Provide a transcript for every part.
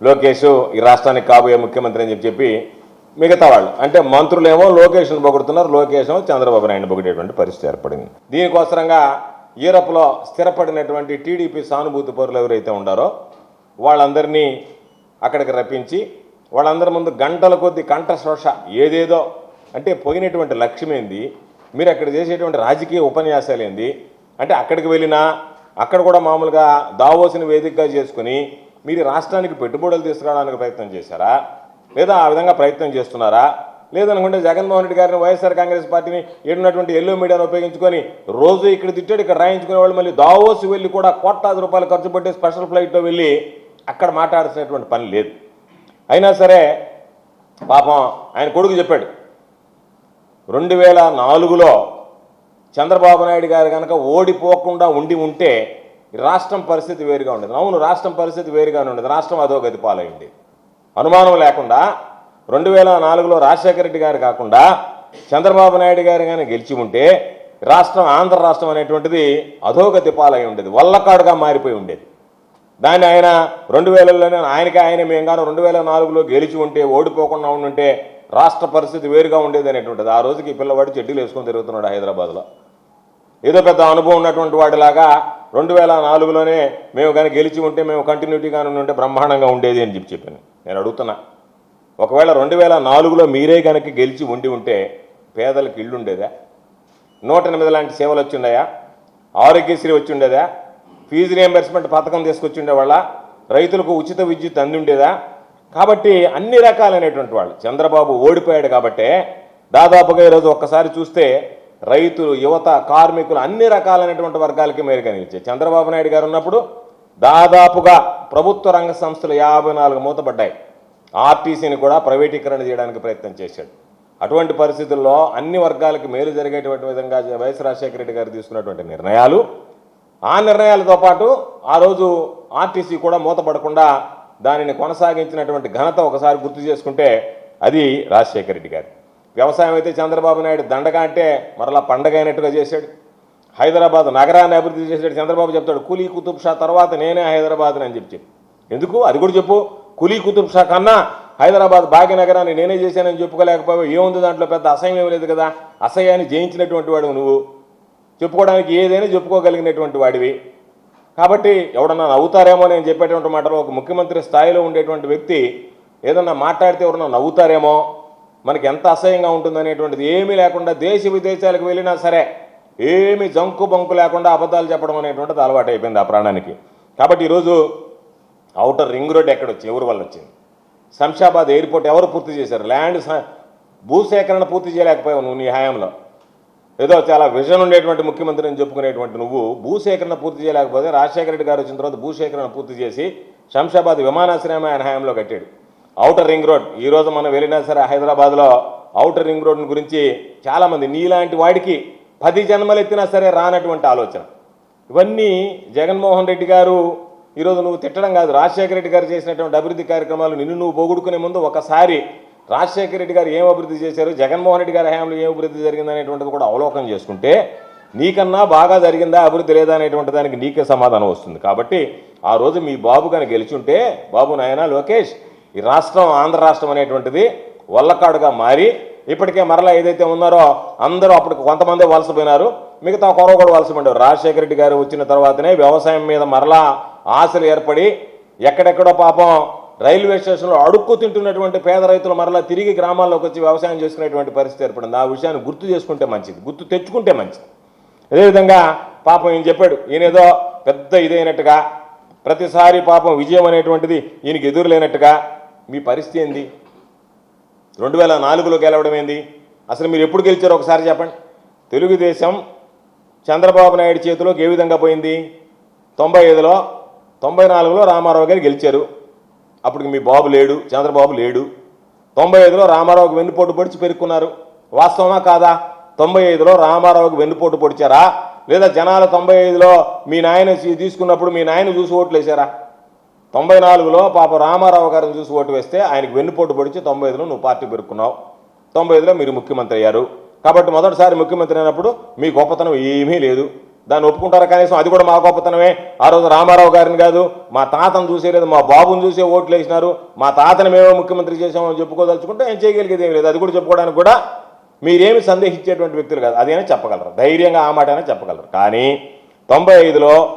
లోకేష్ ఈ రాష్ట్రానికి కాబోయే ముఖ్యమంత్రి అని చెప్పి చెప్పి మిగతా వాళ్ళు అంటే మంత్రులేమో లోకేష్ను పొగుడుతున్నారు లోకేష్ చంద్రబాబు నాయుడు పొగిడేటువంటి పరిస్థితి ఏర్పడింది. దీనికోసరంగా యూరప్లో స్థిరపడినటువంటి టీడీపీ సానుభూతి పరులు ఎవరైతే ఉండారో వాళ్ళందరినీ అక్కడికి రప్పించి వాళ్ళందరి ముందు గంటల కొద్ది కంఠశ్రోష ఏదేదో అంటే పోయినటువంటి లక్ష్యమేంది మీరు అక్కడ చేసేటువంటి రాజకీయ ఉపన్యాసాలు ఏంది అంటే అక్కడికి వెళ్ళినా అక్కడ కూడా మామూలుగా దావోసిన వేదికగా చేసుకుని మీరు రాష్ట్రానికి పెట్టుబడులు తీసుకురావడానికి ప్రయత్నం చేశారా? లేదా ఆ విధంగా ప్రయత్నం చేస్తున్నారా? లేదనుకుంటే జగన్మోహన్ రెడ్డి గారిని వైఎస్ఆర్ కాంగ్రెస్ పార్టీని ఏడున్నటువంటి ఎల్లో మీడియాను ఉపయోగించుకొని రోజు ఇక్కడ తిట్టాడు ఇక్కడ రాయించుకునే వాళ్ళు మళ్ళీ దావోసి వెళ్ళి కూడా కోట్లాది రూపాయలు ఖర్చు పెట్టి స్పెషల్ ఫ్లైట్లో వెళ్ళి అక్కడ మాట్లాడాల్సినటువంటి పని లేదు. అయినా సరే పాపం ఆయన కొడుకు చెప్పాడు రెండు వేల నాలుగులో చంద్రబాబు నాయుడు గారు కనుక ఓడిపోకుండా ఉండి ఉంటే రాష్ట్రం పరిస్థితి వేరుగా ఉండేది. అవును రాష్ట్రం పరిస్థితి వేరుగానే ఉండేది. రాష్ట్రం అదో గతి పాలైంది. అనుమానం లేకుండా రెండు వేల నాలుగులో రాజశేఖర రెడ్డి గారు కాకుండా చంద్రబాబు నాయుడు గారు కానీ గెలిచి ఉంటే రాష్ట్రం ఆంధ్ర రాష్ట్రం అనేటువంటిది అధోగతి పాలై ఉండేది. వల్లకాడుగా మారిపోయి ఉండేది. దాన్ని ఆయన రెండు వేలలోనే ఆయనకి ఆయన మేము గాను రెండు వేల నాలుగులో గెలిచి ఉంటే ఓడిపోకుండా ఉండుంటే రాష్ట్ర పరిస్థితి వేరుగా ఉండేది అనేటువంటిది. ఆ రోజుకి పిల్లవాడు చెడ్డీలు వేసుకొని తిరుగుతున్నాడు హైదరాబాద్లో. ఏదో పెద్ద అనుభవం ఉన్నటువంటి వాడిలాగా రెండు వేల నాలుగులోనే మేము కానీ గెలిచి ఉంటే మేము కంటిన్యూటీగా ఉంటే బ్రహ్మాండంగా ఉండేది అని చెప్పి చెప్పాను. నేను అడుగుతున్నా. ఒకవేళ రెండు వేల నాలుగులో మీరే కనుక గెలిచి ఉండి ఉంటే పేదలకు ఇల్లు ఉండేదా? నూట ఎనిమిది లాంటి సేవలు వచ్చిండయా? ఆరోగ్యశ్రీ వచ్చిండేదా? ఫీజు రియంబర్స్మెంట్ పథకం తీసుకొచ్చి వాళ్ళ? రైతులకు ఉచిత విద్యుత్ అందుండేదా? కాబట్టి అన్ని రకాలైనటువంటి వాళ్ళు. చంద్రబాబు ఓడిపోయాడు కాబట్టే దాదాపుగా ఈరోజు ఒక్కసారి చూస్తే రైతులు యువత కార్మికులు అన్ని రకాలైనటువంటి వర్గాలకి మేలు కలిగించాయి చంద్రబాబు నాయుడు గారు ఉన్నప్పుడు దాదాపుగా ప్రభుత్వ రంగ సంస్థలు యాభై నాలుగు మూతపడ్డాయి. ఆర్టీసీని కూడా ప్రైవేటీకరణ చేయడానికి ప్రయత్నం చేశాడు. అటువంటి పరిస్థితుల్లో అన్ని వర్గాలకు మేలు జరిగేటువంటి విధంగా వైఎస్ రాజశేఖర రెడ్డి గారు తీసుకున్నటువంటి నిర్ణయాలు ఆ నిర్ణయాలతో పాటు ఆ రోజు ఆర్టీసీ కూడా మూతపడకుండా దానిని కొనసాగించినటువంటి ఘనత ఒకసారి గుర్తు చేసుకుంటే అది రాజశేఖర రెడ్డి గారు. వ్యవసాయం అయితే చంద్రబాబు నాయుడు దండగా అంటే మరలా పండగ అయినట్టుగా చేశాడు. హైదరాబాద్ నగరాన్ని అభివృద్ధి చేశాడు చంద్రబాబు చెప్తాడు కులీ కుతుబ్ షా తర్వాత నేనే హైదరాబాద్ అని చెప్పి ఎందుకు? అది కూడా చెప్పు. కులీ కుతుబ్ షా కన్నా హైదరాబాద్ భాగ్యనగరాన్ని నేనే చేశానని చెప్పుకోలేకపోయావు. ఏముంది దాంట్లో పెద్ద అసహ్యం ఏమీ లేదు కదా? అసహ్యాన్ని జయించినటువంటి వాడు నువ్వు. చెప్పుకోవడానికి ఏదైనా చెప్పుకోగలిగినటువంటి వాడివి. కాబట్టి ఎవడన్నా నవ్వుతారేమో నేను చెప్పేటువంటి మాటలు ఒక ముఖ్యమంత్రి స్థాయిలో ఉండేటువంటి వ్యక్తి ఏదన్నా మాట్లాడితే ఎవరన్నా నవ్వుతారేమో మనకి ఎంత అసహ్యంగా ఉంటుందనేటువంటిది ఏమీ లేకుండా దేశ విదేశాలకు వెళ్ళినా సరే ఏమి జంకు బంకు లేకుండా అబద్ధాలు చెప్పడం అనేటువంటిది అలవాటు అయిపోయింది ఆ ప్రాణానికి. కాబట్టి ఈరోజు అవుటర్ రింగ్ రోడ్ ఎక్కడొచ్చి ఎవరి వల్ల వచ్చింది? శంషాబాద్ ఎయిర్పోర్ట్ ఎవరు పూర్తి చేశారు? ల్యాండ్ భూసేకరణ పూర్తి చేయలేకపోయావు నువ్వు నీ హయాంలో. ఏదో చాలా విజన్ ఉండేటువంటి ముఖ్యమంత్రి అని చెప్పుకునేటువంటి నువ్వు భూసేకరణ పూర్తి చేయలేకపోతే రాజశేఖర రెడ్డి గారు వచ్చిన తర్వాత భూసేకరణ పూర్తి చేసి శంషాబాద్ విమానాశ్రయం ఆయన హయాంలో కట్టాడు. Outer ring road. ఈ రోజు మనం వెళ్ళినా సరే హైదరాబాద్లో ఔటర్ రింగ్ రోడ్ గురించి చాలామంది నీలాంటి వాడికి పది జన్మలు ఎత్తినా సరే రానటువంటి ఆలోచన. ఇవన్నీ జగన్మోహన్ రెడ్డి గారు ఈరోజు నువ్వు తిట్టడం కాదు. రాజశేఖర రెడ్డి గారు చేసినటువంటి అభివృద్ధి కార్యక్రమాలు నిన్ను నువ్వు పొగుడుకునే ముందు ఒకసారి రాజశేఖర రెడ్డి గారు ఏం అభివృద్ధి చేశారు జగన్మోహన్ రెడ్డి గారి హయాంలో ఏం అభివృద్ధి జరిగిందనేటువంటిది కూడా అవలోకనం చేసుకుంటే నీకన్నా బాగా జరిగిందా అభివృద్ధి లేదా అనేటువంటి దానికి నీకే సమాధానం వస్తుంది. కాబట్టి ఆ రోజు మీ బాబు కానీ గెలిచుంటే బాబు నాయన లోకేష్ ఈ రాష్ట్రం ఆంధ్ర రాష్ట్రం అనేటువంటిది వల్లకాడుగా మారి ఇప్పటికే మరలా ఏదైతే ఉన్నారో అందరూ అప్పటికి కొంతమంది వలసపోయినారు. మిగతా కొరవ కూడా వలసపోయారు రాజశేఖర రెడ్డి గారు వచ్చిన తర్వాతనే వ్యవసాయం మీద మరలా ఆశలు ఏర్పడి ఎక్కడెక్కడో పాపం రైల్వే స్టేషన్లో అడుక్కు తింటున్నటువంటి పేద రైతులు మరలా తిరిగి గ్రామాల్లోకి వచ్చి వ్యవసాయం చేసుకునేటువంటి పరిస్థితి ఏర్పడింది. ఆ విషయాన్ని గుర్తు చేసుకుంటే మంచిది. గుర్తు తెచ్చుకుంటే మంచిది. అదేవిధంగా పాపం ఈయన చెప్పాడు ఈయనేదో పెద్ద ఇదైనట్టుగా ప్రతిసారి పాపం విజయం అనేటువంటిది ఈయనకి ఎదురులేనట్టుగా మీ పరిస్థితి ఏంది? రెండు వేల నాలుగులో గెలవడం ఏంది? అసలు మీరు ఎప్పుడు గెలిచారో ఒకసారి చెప్పండి. తెలుగుదేశం చంద్రబాబు నాయుడు చేతిలోకి ఏ విధంగా పోయింది? తొంభై ఐదులో తొంభై నాలుగులో రామారావు గారు గెలిచారు. అప్పటికి మీ బాబు లేడు చంద్రబాబు లేడు. తొంభై ఐదులో రామారావుకి వెన్నుపోటు పొడిచి పెరుక్కున్నారు. వాస్తవమా కాదా? తొంభై ఐదులో రామారావుకి వెన్నుపోటు పొడిచారా? లేదా జనాలు తొంభై ఐదులో మీ నాయన తీసుకున్నప్పుడు మీ నాయన చూసి ఓట్లు వేశారా? తొంభై నాలుగులో పాప రామారావు గారిని చూసి ఓటు వేస్తే ఆయనకు వెన్నుపోటు పొడిచి తొంభై ఐదులో నువ్వు పార్టీ పెరుక్కున్నావు. తొంభై ఐదులో మీరు ముఖ్యమంత్రి అయ్యారు. కాబట్టి మొదటిసారి ముఖ్యమంత్రి అయినప్పుడు మీ గొప్పతనం ఏమీ లేదు. దాన్ని ఒప్పుకుంటారా కనీసం? అది కూడా మా గొప్పతనమే. ఆ రోజు రామారావు గారిని కాదు మా తాతను చూసేలేదు మా బాబుని చూసే ఓట్లు వేసినారు. మా తాతని మేమే ముఖ్యమంత్రి చేసామని చెప్పుకోదలుచుకుంటే ఏం చేయగలిగేది ఏం లేదు. అది కూడా చెప్పుకోవడానికి కూడా మీరేమి సందేహించేటువంటి వ్యక్తులు కాదు. అదైనా చెప్పగలరు. ధైర్యంగా ఆ మాట అయినా చెప్పగలరు. కానీ తొంభై ఐదులో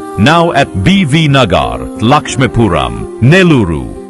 now at BV Nagar, Lakshmipuram, Neluru.